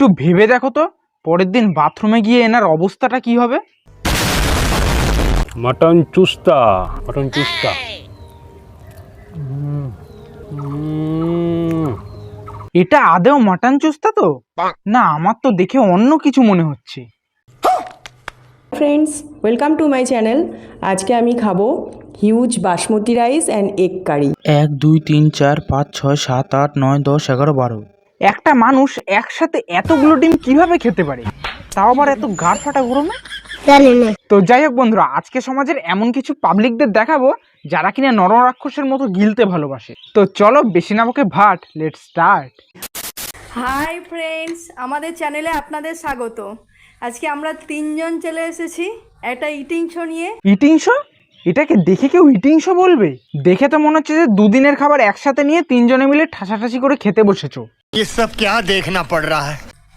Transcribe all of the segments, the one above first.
একটু ভেবে দেখো তো পরের দিন বাথরুমে গিয়ে এনার অবস্থাটা কি হবে? মটন চুস্তা মটন চুস্তা। এটা আদেও মাটন চুস্তা তো? না আমার তো দেখে অন্য কিছু মনে হচ্ছে। Friends welcome to my channel আজকে আমি খাব huge basmati rice and egg curry এক দুই তিন চার পাঁচ ছয় সাত আট নয় দশ এগারো বারো। একটা মানুষ একসাথে এতগুলো ডিম কীভাবে খেতে পারে? তাও আবার এত গাড় ফাটা গরমে? তো যাই হোক বন্ধুরা আজকে সমাজের এমন কিছু পাবলিকদের দেখাবো যারা কিনা নররাক্ষসের মতো গিলতে ভালোবাসে। তো চলো বেশি নামকে ভাট লেট স্টার্ট হাই ফ্রেন্ডস আমাদের চ্যানেলে আপনাদের স্বাগত। আজকে আমরা তিনজন চলে এসেছি একটা ইটিং শো নিয়ে। ইটিং শো এটাকে দেখে কেউ ইটিং শো বলবে? দেখে তো মনে হচ্ছে যে দুদিনের খাবার একসাথে নিয়ে তিনজনে মিলে ঠাসাঠাসি করে খেতে বসেছো। এসব ক্যা দেখনা পড় রা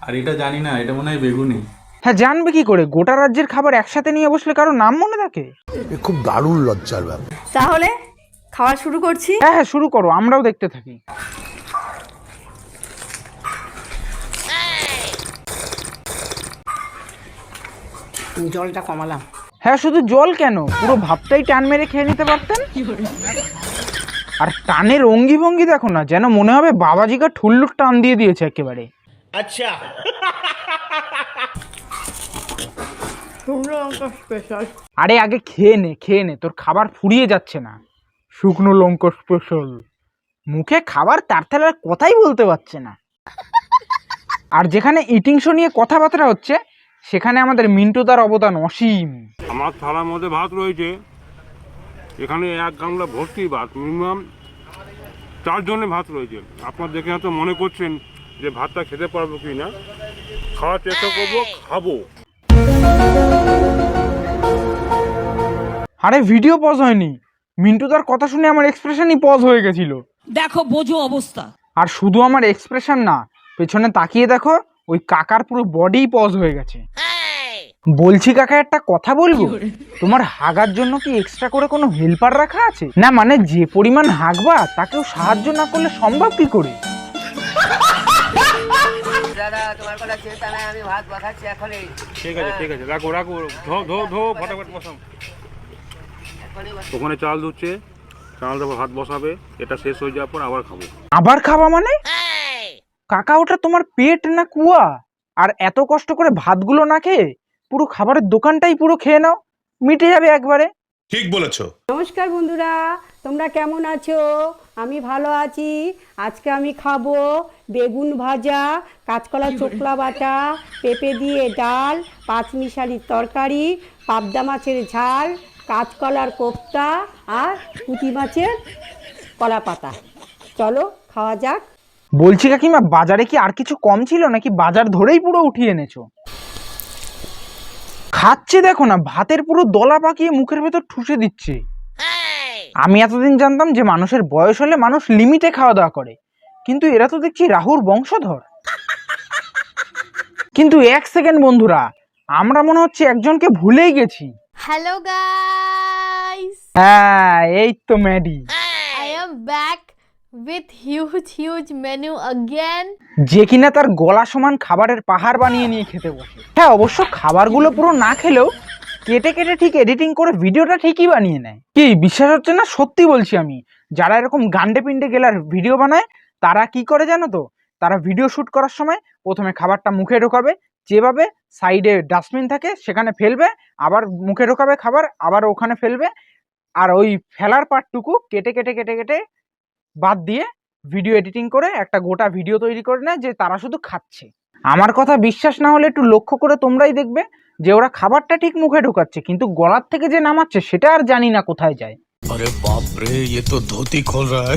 আর এটা জানি না এটা মনে হয় বেগুনি। হ্যাঁ জানবে কি করে? গোটা রাজ্যের খাবার একসাথে নিয়ে বসলে কারও নাম মনে থাকে? খুব দারুণ লজ্জার ব্যাপার। তাহলে খাওয়া শুরু করছি। হ্যাঁ হ্যাঁ শুরু করো আমরাও দেখতে থাকি। জলটা কমালাম। হ্যাঁ শুধু জল কেন? পুরো ভাবটাই টান মেরে খেয়ে নিতে পারতেন? আর টানের অঙ্গি ভঙ্গি দেখো না যেন মনে হবে বাবাজিকা ঠুল্লুর টান দিয়ে দিয়েছে একেবারে। আচ্ছা। আরে আগে খেয়ে নে খেয়ে নে তোর খাবার ফুরিয়ে যাচ্ছে না। শুকনো লঙ্কা স্পেশাল মুখে খাবার তার থেলে আর কথাই বলতে পারছে না। আর যেখানে ইটিং শো নিয়ে কথাবার্তা হচ্ছে সেখানে আমাদের মিন্টু তার অবদান অসীম। আমার থালার মধ্যে ভাত রয়েছে। এখানে এক গামলা ভর্তি ভাত মিনিমাম চারজনে ভাত রয়েছে। আপনার দেখে হয়তো মনে করছেন যে ভাতটা খেতে পারব কি না খাওয়ার চেষ্টা করব খাব। আরে ভিডিও পজ হয়নি। মিন্টু তার কথা শুনে আমার এক্সপ্রেশনই পজ হয়ে গেছিল। দেখো বোঝো অবস্থা। আর শুধু আমার এক্সপ্রেশন না পেছনে তাকিয়ে দেখো ওই কাকার পুরো বডি পজ হয়ে গেছে। বলছি কাকা একটা কথা বলব? তোমার হাগার জন্য কি এক্সট্রা করে কোনো হেল্পার রাখা আছে? না মানে যে পরিমাণ হাগবা তাকেও সাহায্য না করলে সম্ভব কি করে? ঠিক আছে ঠিক আছে রাখো রাখো ধো ধো ধো ফটাফট বসাও। ওখানে চাল ধুচ্ছে চাল দেবো ভাত বসাবে এটা শেষ হয়ে যাওয়ার পর আবার খাব। আবার খাবা মানে? কাকা ওটা তোমার পেট না কুয়া? আর এত কষ্ট করে ভাতগুলো না খেয়ে পুরো খাবারের দোকানটাই পুরো খেয়ে নাও মিটে যাবে একবারে। ঠিক বলেছ। নমস্কার বন্ধুরা তোমরা কেমন আছো? আমি ভালো আছি। আজকে আমি খাব বেগুন ভাজা কাঁচকলা চোকলা বাটা পেঁপে দিয়ে ডাল পাঁচমিশালির তরকারি পাবদা মাছের ঝাল কাঁচকলার কোপ্তা আর পুঁটি মাছের কলা পাতা চলো খাওয়া যাক। বলছি কাকিমা বাজারে কি আর কিছু কম ছিল নাকি বাজার ধরেই পুরো উঠিয়ে এনেছো? খাচ্ছে দেখো না ভাতের পুরো দলা পাকিয়ে মুখের ভেতর ঠুসে দিচ্ছে। আমি এতদিন জানতাম যে মানুষের বয়স হলে মানুষ লিমিটে খাওয়া দাওয়া করে। কিন্তু এরা তো দেখছি রাহুর বংশধর। কিন্তু এক সেকেন্ড বন্ধুরা আমরা মনে হচ্ছে একজনকে ভুলেই গেছি। Hello guys, হ্যাঁ এই তো Maddy. I am back with huge huge menu again. যে কিনা তার গলা সমান খাবারের পাহাড় বানিয়ে নিয়ে খেতে বসে। হ্যাঁ অবশ্য খাবারগুলো পুরো না খেলেও কেটে কেটে ঠিক এডিটিং করে ভিডিওটা ঠিকই বানিয়ে নেয়। কি, বিশ্বাস হচ্ছে না? সত্যি বলছি আমি। যারা এরকম গান্ডে পিন্ডে গেলার ভিডিও বানায়, তারা কি করে জানো তো? তারা ভিডিও শুট করার সময় প্রথমে খাবারটা মুখে ঢোকাবে, যেভাবে সাইডে ডাস্টবিন থাকে, সেখানে ফেলবে, আবার মুখে ঢোকাবে খাবার, আবার ওখানে ফেলবে, আর ওই ফেলার পার্টটুকু কেটে কেটে কেটে কেটে বাদ দিয়ে ভিডিও এডিটিং করে একটা গোটা ভিডিও তৈরি করে নেয় যে তারা শুধু খাচ্ছে আমার কথা বিশ্বাস না হলে একটু লক্ষ্য করে তোমরাই দেখবে যে ওরা খাবারটা ঠিক মুখে ঢোকাচ্ছে কিন্তু গলার থেকে যে নামাচ্ছে সেটা আর জানি না কোথায় যায় अरे बाप रे ये तो धोती खोल रहा है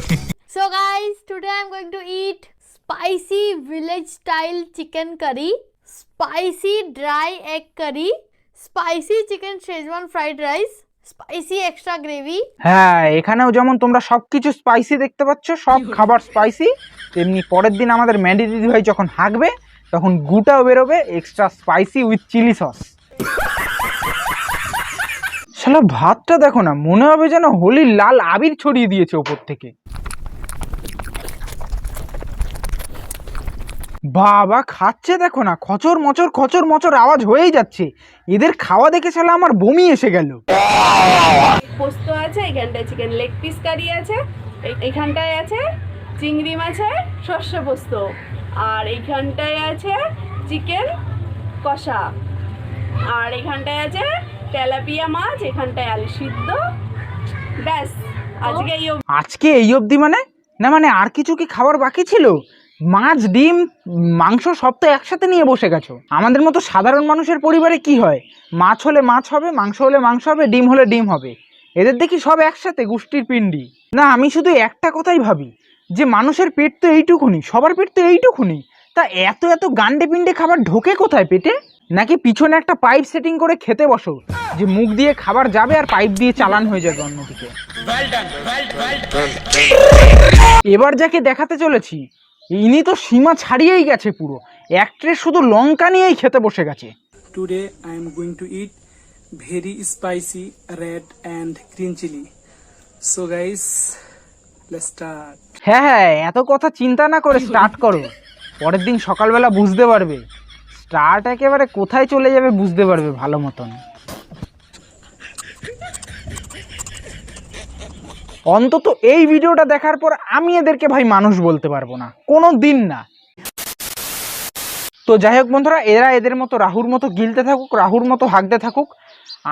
So guys, today I'm going to eat spicy village style chicken curry, spicy dry egg curry, spicy chicken Szechuan fried rice, spicy extra gravy হ্যাঁ এখানেও যেমন তোমরা সবকিছু স্পাইসি দেখতে পাচ্ছ সব খাবার স্পাইসি তেমনি পরের দিন আমাদের ম্যান্ডি দিদি ভাই যখন হাঁকবে তখন গুটাও বেরোবে extra spicy with chilli sauce শালা ভাতটা দেখো না মনে হবে যেন হোলির লাল আবির ছড়িয়ে দিয়েছে ওপর থেকে। বাবা খাচ্ছে দেখো না খচর মচর খচর মচর আওয়াজ হয়েই যাচ্ছে। এদের খাওয়া দেখে শালা আমার বমি এসে গেল। পোস্ত আছে এখানটায় চিকেন লেগ পিস কারি আছে এইখানটায় আছে চিংড়ি মাছের শস্য পোস্ত আর এইখানটায় আছে চিকেন কষা আর এখানটায় আছে তেলাপিয়া মাছ এখানটায় আলু সিদ্ধ। ব্যাস আজকে এই। আজকে এই অবধি মানে? না মানে আর কিছু কি খাবার বাকি ছিল? মাছ ডিম মাংস সব তো একসাথে নিয়ে বসে গেছো। আমাদের মতো সাধারণ মানুষের পরিবারে কি হয়? মাছ হলে মাছ হবে মাংস হলে মাংস হবে ডিম হলে ডিম হবে। এদের দেখি সব একসাথে গোষ্ঠীর পিণ্ডি। না আমি শুধু একটা কথাই ভাবি যে মানুষের পেট তো এইটুকুনি সবার পেট তো এইটুকুনি। তা এত এত গান্ডে পিণ্ডে খাবার ঢোকে কোথায় পেটে? নাকি পিছনে একটা পাইপ সেটিং করে খেতে বসো যে মুখ দিয়ে খাবার যাবে আর পাইপ দিয়ে চালান হয়ে যাবে অন্যদিকে? এবার যাকে দেখাতে চলেছি ইনি তো সীমা ছাড়িয়েই গেছে পুরো। এক ট্রে শুধু লঙ্কা নিয়েই খেতে বসে গেছে। I am going to eat very spicy red and green chili. So guys, let's start. হ্যাঁ হ্যাঁ এত কথা চিন্তা না করে স্টার্ট করো। পরের দিন সকালবেলা বুঝতে পারবে। স্টার্ট একেবারে কোথায় চলে যাবে বুঝতে পারবে ভালো মতন। অন্তত এই ভিডিওটা দেখার পর আমি এদেরকে ভাই মানুষ বলতে পারব না। কোনো দিন না। তো যাই হোক বন্ধুরা, এরা এদের মতো রাহুর মতো গিলতে থাকুক, রাহুর মতো হাঁকতে থাকুক।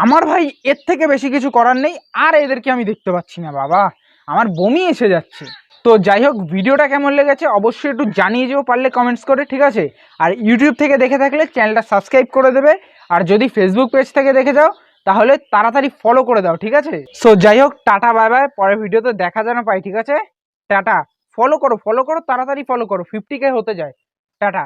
আমার ভাই এর থেকে বেশি কিছু করার নেই, আর এদেরকে আমি দেখতে পাচ্ছি না, বাবা। আমার বমি এসে যাচ্ছে। তো যাই হোক, ভিডিওটা কেমন লেগেছে অবশ্যই একটু জানিয়ে যেও, পারলে কমেন্টস করে, ঠিক আছে? আর ইউটিউব থেকে দেখে থাকলে চ্যানেলটা সাবস্ক্রাইব করে দেবে। আর যদি ফেসবুক পেজ থেকে দেখে যাও তাহলে তাড়াতাড়ি ফলো করে দাও, ঠিক আছে? সো যাই হোক, টাটা বাই বাই পরের ভিডিওতে দেখা যেন পাই, ঠিক আছে? টাটা ফলো করো ফলো করো, তাড়াতাড়ি ফলো করো ফিফটি কে হতে যায়। টাটা।